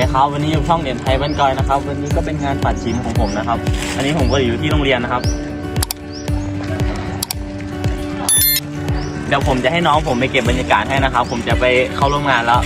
ดีครับวันนี้อยู่ช่องเหรียญไทยบ้านกอยนะครับ วันนี้ก็เป็นงานปัดชิ้นของผมนะครับ อันนี้ผมก็อยู่ที่โรงเรียนนะครับ เดี๋ยวผมจะให้น้องผมไปเก็บบรรยากาศให้นะครับ ผมจะไปเข้าร่วมงานแล้ว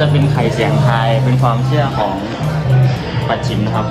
จะเป็นไข่เสียงไทายเป็นความเชื่อของปัจฉิมนะครับ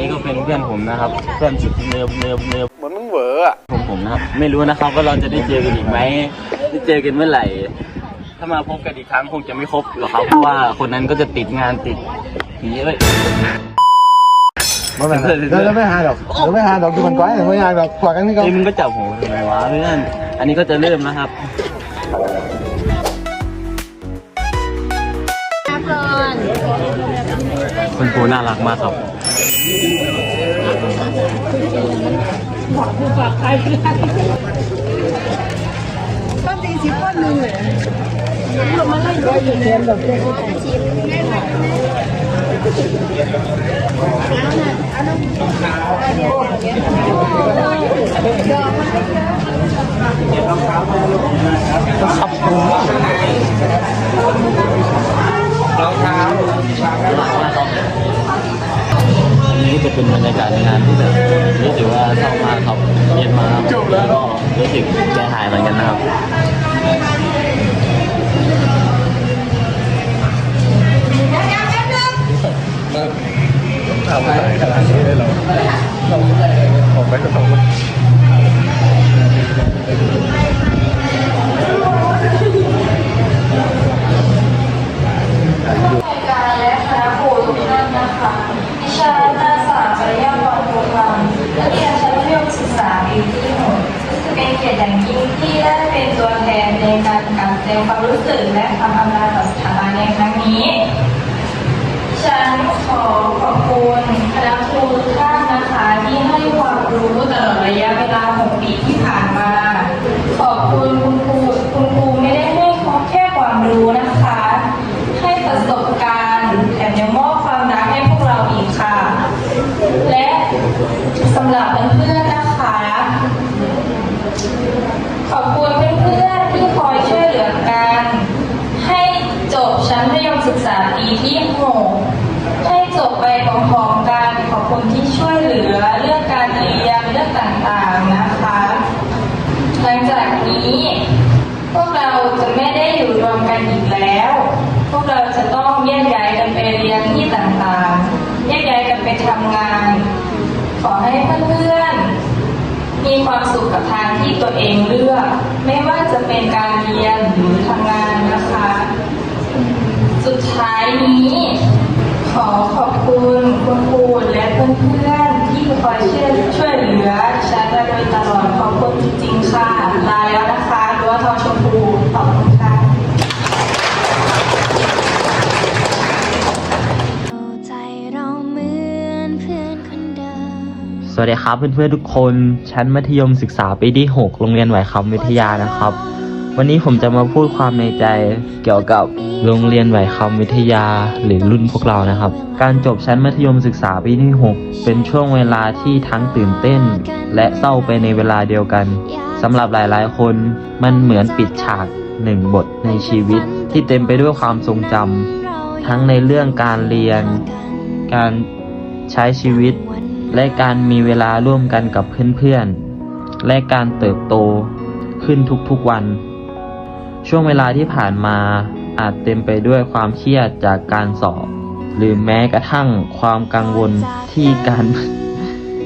นนี้ก็เป็นเพื่อนผมนะครับเพื่อนสุดเนิบเนิบเนิบเหมือนมึงเหวออะผมผมนะครับไม่รู้นะครับว่าเราจะได้เจอกันอีกไหมได้เจอกันเมื่อไหร่ ถ้ามาพบกันอีกครั้งคงจะไม่ครบหรอกครับเพราะว่าคนนั้นก็จะติดงานติดอย่างนี้เลยไม่เป็นไรเดี๋ยวจะไม่หาดอกเดี๋ยวไม่หาดอกดูมันก้อยไม่หาดอกกว่ากันนี่ก็เฮ้ยมึงก็จับผมทำไมวะเพื่อนอันนี้ก็จะเริ่มนะครับ คุณครูน่ารักมากครับบอกกูฝากใครต้นตีสิบต้นหนึ่งเลยเรามาไล่ด้วยอยู่เทียมแบบเด็กอัน นี้จะเป็นบรรยากาศในงานที่แบบรู้สึกว่าเข้ามาครับเย็นมาครับแล้วก็รู้สึกใจหายเหมือนกันนะครับทำอะไรขนาดนี้ได้หรอผมไม่ต้อง การและคณะครูทุกท่านนะคะดิฉันนางสาวจริยากรโพคำนักเรียนชั้นมัธยมศึกษาปีที่หกเป็นเกียรติอย่างยิ่งที่ได้เป็นตัวแทนในการกล่าวแสดงความรู้สึกและคำอำลาต่อสถาบันในครั้งนี้ฉันขอขอบคุณคณะครูทุกท่านนะคะที่ให้ความรู้ตลอดระยะเวลา 6 ปีที่ผ่านมา ขอบคุณคุณครูคุณครูไม่ได้ให้แค่ความรู้นะคะ ให้ประสบการณ์แถมยังมอบความรักให้พวกเราอีกค่ะ และสำหรับเพื่อนๆนะคะ ขอบคุณเพื่อนๆที่คอยช่วยเหลือกัน ให้จ บชั้นมัธยมศึกษาปีที่หกให้จบไปพร้อมๆกันขอบคุณที่ช่วยเหลือเรื่องการเรียนเรื่องต่างๆนะคะ หลังจากนี้ พวกเราจะไม่ได้อยู่รวมกันอีกแล้ว พวกเราจะต้องแยกย้ายกันไปเรียนที่ต่างๆ แยกย้ายกันไปทำงาน ขอให้เพื่อนๆ มีความสุขกับทางที่ตัวเองเลือก ไม่ว่าจะเป็นการเรียนหรือทำงานนะคะ สุดท้ายนี้ ขอขอบ คุณคุณครูและเพื่อนๆที่คอยช่วยช่วยเหลือฉันมาโดยตลอดขอบคุณจริงๆค่ะลาแล้วนะคะรั้วทอชมพูขอบคุณค่ะใจเราเหมือนเพื่อนเดิมสวัสดีครับเพื่อนๆทุกคน ชั้นมัธยมศึกษาปีที่ 6 โรงเรียนไหวคำวิทยานะครับ วันนี้ผมจะมาพูดความในใจเกี่ยวกับโรงเรียนไหวคำวิทยาหรือรุ่นพวกเรานะครับ การจบชั้นมัธยมศึกษาปีที่ 6 เป็นช่วงเวลาที่ทั้งตื่นเต้น และเศร้าไปในเวลาเดียวกันสำหรับหลายๆ คนมันเหมือนปิดฉากหนึ่งบทในชีวิต ที่เต็มไปด้วยความทรงจำทั้งในเรื่องการเรียน การใช้ชีวิต และการมีเวลาร่วมกันกับเพื่อนๆและการเติบโตขึ้นทุกๆวัน ช่วงเวลาที่ผ่านมาอาจเต็มไปด้วยความเครียดจากการสอบ หรือแม้กระทั่งความกังวลที่การ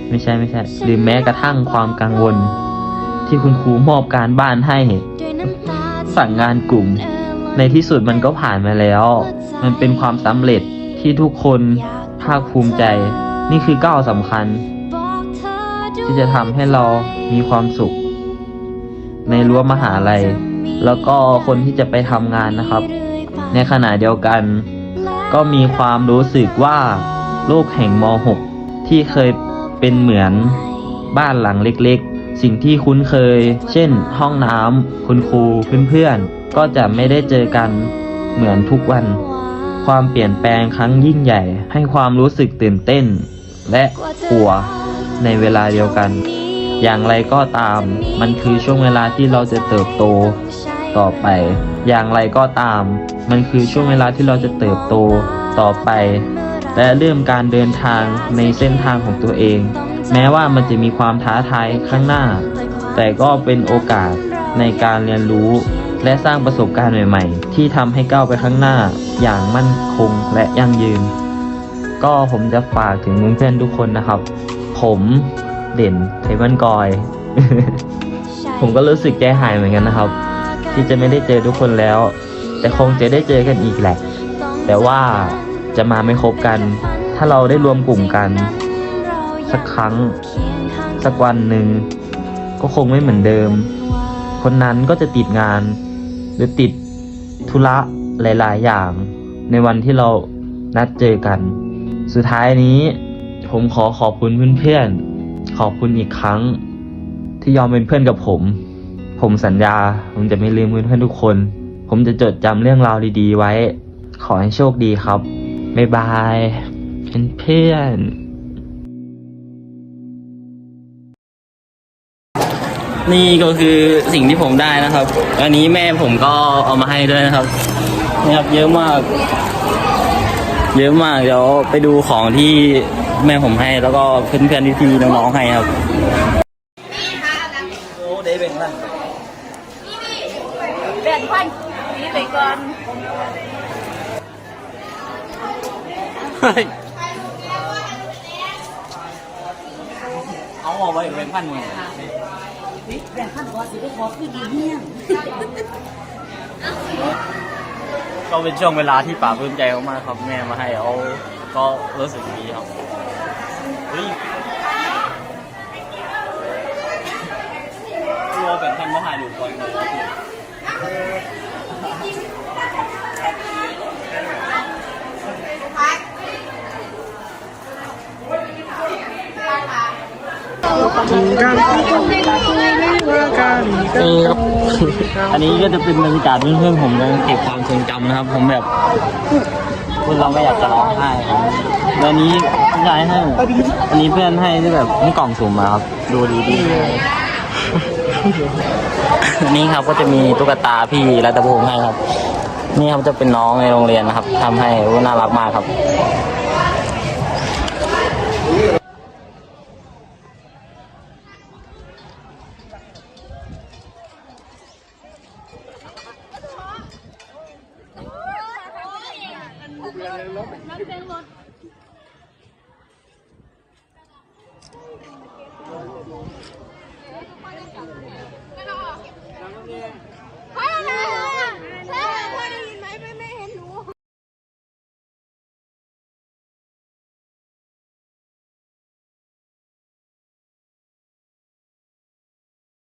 ไม่ใช่ไม่ใช่ หรือแม้กระทั่งความกังวล ที่คุณครูมอบการบ้านให้ สั่งงานกลุ่ม ในที่สุดมันก็ผ่านมาแล้ว มันเป็นความสำเร็จที่ทุกคนภาคภูมิใจ นี่คือก้าวสำคัญ ที่จะทำให้เรามีความสุข ในรั้วมหาลัย แล้วก็คนที่จะไปทำงานนะครับ ในขณะเดียวกัน ก็มีความรู้สึกว่าโลกแห่งม .6 ที่เคยเป็นเหมือนบ้านหลังเล็กๆ สิ่งที่คุ้นเคย เช่น ห้องน้ำคุณครูเพื่อนๆ ก็จะไม่ได้เจอกันเหมือนทุกวัน ความเปลี่ยนแปลงครั้งยิ่งใหญ่ ให้ความรู้สึกตื่นเต้น และกลัวในเวลาเดียวกัน อย่างไรก็ตาม มันคือช่วงเวลาที่เราจะเติบโต ต่อไป อย่างไรก็ตาม มันคือช่วงเวลาที่เราจะเติบโตต่อไป และเริ่มการเดินทางในเส้นทางของตัวเอง แม้ว่ามันจะมีความท้าทายข้างหน้า แต่ก็เป็นโอกาสในการเรียนรู้ และสร้างประสบการณ์ใหม่ ๆ ที่ทำให้ก้าวไปข้างหน้าอย่างมั่นคงและยั่งยืน ก็ผมจะฝากถึงเพื่อนๆทุกคนนะครับ ผมเด่นเทวันกอยผมก็รู้สึกใจหายเหมือนกันนะครับ ที่จะไม่ได้เจอทุกคนแล้ว แต่คงจะได้เจอกันอีกแหละ แต่ว่าจะมาไม่ครบกัน ถ้าเราได้รวมกลุ่มกัน สักครั้ง สักวันหนึ่งก็คงไม่เหมือนเดิม คนนั้นก็จะติดงาน หรือติดธุระหลาย ๆ อย่าง ในวันที่เรานัดเจอกัน สุดท้ายนี้ ผมขอขอบคุณเพื่อนๆขอบคุณอีกครั้ง ที่ยอมเป็นเพื่อนกับผม ผมสัญญา ผมจะไม่ลืมเพื่อนๆทุกคน ผมจะจดจำเรื่องราวดีๆไว้ ขอให้โชคดีครับ บ๊ายบายเป็นเพื่อนนี่ก็คือสิ่งที่ผมได้นะครับ อันนี้แม่ผมก็เอามาให้ด้วยนะครับนี่ครับเยอะมาก เยอะมาก เดี๋ยวไปดูของที่แม่ผมให้แล้วก็เพื่อนๆที่น้องๆให้ครับโอ้ได้เป็นบ้าง แบ่งพั นนี้ไปก่อนเอาออกไปเป็นพันมือแบ่งพันก่อนสิไปขอคือดีเนี่ยก็เป็นช่วงเวลาที่ป่าปลื้มใจมากๆครับแม่มาให้เอาก็รู้สึกดีครับเฮ้ยกลัวเป็นพันมาถ่ายรูปก่อนเลย นี่ครับ อันนี้ก็จะเป็นบรรยากาศเพื่อนๆผมกำลังเก็บความทรงจำนะครับ ผมแบบพูดเราไม่อยากจะร้องไห้ครับแล้วนี้พี่ชายให้ อันนี้เพื่อนให้ที่แบบนี่กล่องสุ่มมาครับ ดูดีดีนี่ครับก็จะมีตุ๊กตาพี่รัตภูมิให้ครับ นี่ครับจะเป็นน้องในโรงเรียนนะครับทำให้น่ารักมากครับ